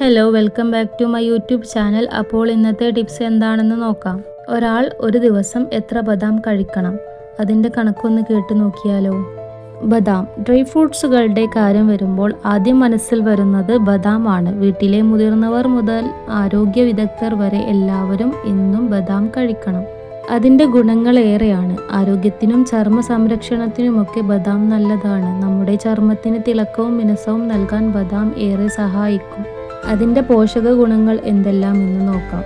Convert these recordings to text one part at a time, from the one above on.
Hello welcome back to my YouTube channel അപ്പോൾ ഇന്നത്തെ tips എന്താണെന്ന് നോക്കാം. ഒരാൾ ഒരു ദിവസം എത്ര ബദാം കഴിക്കണം? അതിന്റെ കണക്കൊന്ന് കേട്ടു നോക്കിയാലോ. ബദാം. ഡ്രൈ ഫ്രൂട്ട്സുകളുടെ കാര്യം വരുമ്പോൾ ആദ്യം മനസ്സിൽ വരുന്നത് ബദാം ആണ് വീട്ടിലെ മുതിർന്നവർ മുതൽ ആരോഗ്യ വിദഗ്ധർ വരെ എല്ലാവരും ഇന്നും ബദാം കഴിക്കണം. അതിന്റെ ഗുണങ്ങൾ ഏറെയാണ്. ആരോഗ്യത്തിനും ചർമ്മ സംരക്ഷണത്തിനുമൊക്കെ ബദാം നല്ലതാണ്. നമ്മുടെ ചർമ്മത്തിന് തിളക്കവും മിനുസവും നൽകാൻ ബദാം ഏറെ സഹായിക്കും. അതിന്റെ പോഷക ഗുണങ്ങൾ എന്തെല്ലാം എന്ന് നോക്കാം.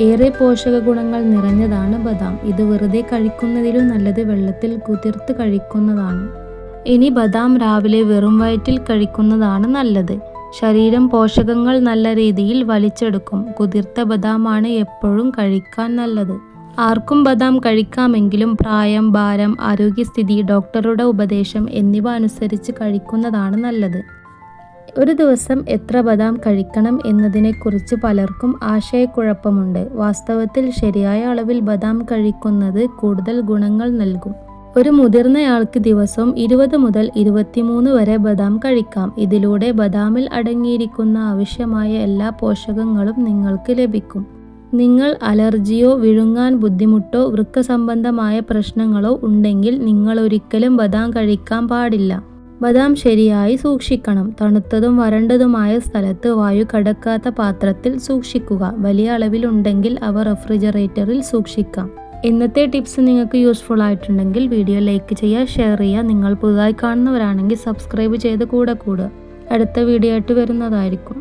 ഏറെ പോഷക ഗുണങ്ങൾ നിറഞ്ഞതാണ് ബദാം. ഇത് വെറുതെ കഴിക്കുന്നതിലും നല്ലത് വെള്ളത്തിൽ കുതിർത്ത് കഴിക്കുന്നതാണ്. ഇനി ബദാം രാവിലെ വെറും വയറ്റിൽ കഴിക്കുന്നതാണ് നല്ലത്. ശരീരം പോഷകങ്ങൾ നല്ല രീതിയിൽ വലിച്ചെടുക്കും. കുതിർത്ത ബദാമാണ് എപ്പോഴും കഴിക്കാൻ നല്ലത്. ആർക്കും ബദാം കഴിക്കാമെങ്കിലും പ്രായം ഭാരം ആരോഗ്യസ്ഥിതി ഡോക്ടറുടെ ഉപദേശം എന്നിവ അനുസരിച്ച് കഴിക്കുന്നതാണ് നല്ലത്. ഒരു ദിവസം എത്ര ബദാം കഴിക്കണം എന്നതിനെക്കുറിച്ച് പലർക്കും ആശയക്കുഴപ്പമുണ്ട്. വാസ്തവത്തിൽ ശരിയായ അളവിൽ ബദാം കഴിക്കുന്നത് കൂടുതൽ ഗുണങ്ങൾ നൽകും. ഒരു മുതിർന്നയാൾക്ക് ദിവസവും ഇരുപത് മുതൽ ഇരുപത്തിമൂന്ന് വരെ ബദാം കഴിക്കാം. ഇതിലൂടെ ബദാമിൽ അടങ്ങിയിരിക്കുന്ന ആവശ്യമായ എല്ലാ പോഷകങ്ങളും നിങ്ങൾക്ക് ലഭിക്കും. നിങ്ങൾ അലർജിയോ വിഴുങ്ങാൻ ബുദ്ധിമുട്ടോ വൃക്ക സംബന്ധമായ പ്രശ്നങ്ങളോ ഉണ്ടെങ്കിൽ നിങ്ങൾ ഒരിക്കലും ബദാം കഴിക്കാൻ പാടില്ല. ബദാം ശരിയായി സൂക്ഷിക്കണം. തണുത്തതും വരണ്ടതുമായ സ്ഥലത്ത് വായു കടക്കാത്ത പാത്രത്തിൽ സൂക്ഷിക്കുക. വലിയ അളവിലുണ്ടെങ്കിൽ അവ റെഫ്രിജറേറ്ററിൽ സൂക്ഷിക്കാം. ഇന്നത്തെ ടിപ്സ് നിങ്ങൾക്ക് യൂസ്ഫുൾ ആയിട്ടുണ്ടെങ്കിൽ വീഡിയോ ലൈക്ക് ചെയ്യുക ഷെയർ ചെയ്യുക. നിങ്ങൾ പുതുതായി കാണുന്നവരാണെങ്കിൽ സബ്സ്ക്രൈബ് ചെയ്ത് കൂടെ കൂടുക. അടുത്ത വീഡിയോ ആയിട്ട് വരുന്നതായിരിക്കും.